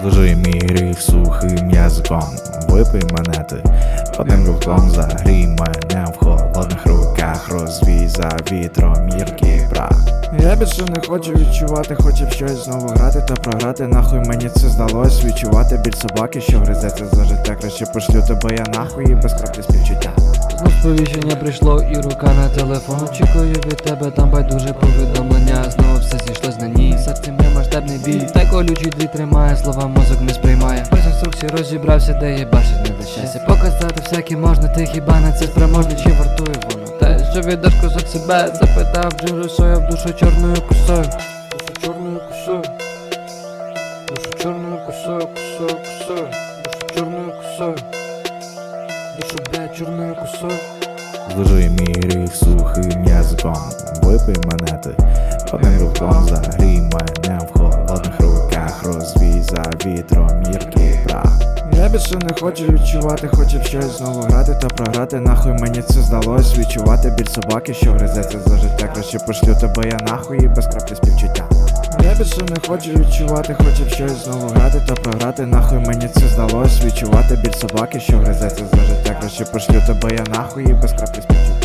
Зложи мій гріх сухим язиком, випий мене ти одним руком загрій мене в холодних руках, розвій за вітром гіркий прах. Я більше не хочу відчувати, хочу щось знову грати та програти. Нахуй мені це здалось відчувати біль собаки, що гризеться за життя. Краще пошлю тебе я нахуй і без краплі співчуття. Знов сповіщення прийшло і рука на телефон Очікую від тебе там байдуже повідомлення Знову все зійшлось на ній Є бій. Та колючий дві тримає, слова мозок не сприймає. Без інструкцій розібрався, де є бачить не до щастя. Показати всяке можна, ти хіба на це спроможний, чи вартує воно? Те, що віддаш кусок себе Запитав Джим Русоя в душу чорною косою. Душу чорною косою. Душу чорною косою, косою, косою. Душу чорною косою. Душу, блядь, чорною косою. Зложи мій гріх сухим язиком, випий мене ти. Одним руком загрій мене Я більше не хочу відчувати, хочу в щось знову грати та програти. Нахуй мені це здалось відчувати біль собаки, що гризеться за життя. Краще пошлю тебе я нахуй і без краплі співчуття. Я більше не хочу відчувати, хочу в щось знову грати та програти. Нахуй мені це здалось відчувати біль собаки, що гризеться за життя. Краще пошлю тебе я нахуй і без краплі співчуття.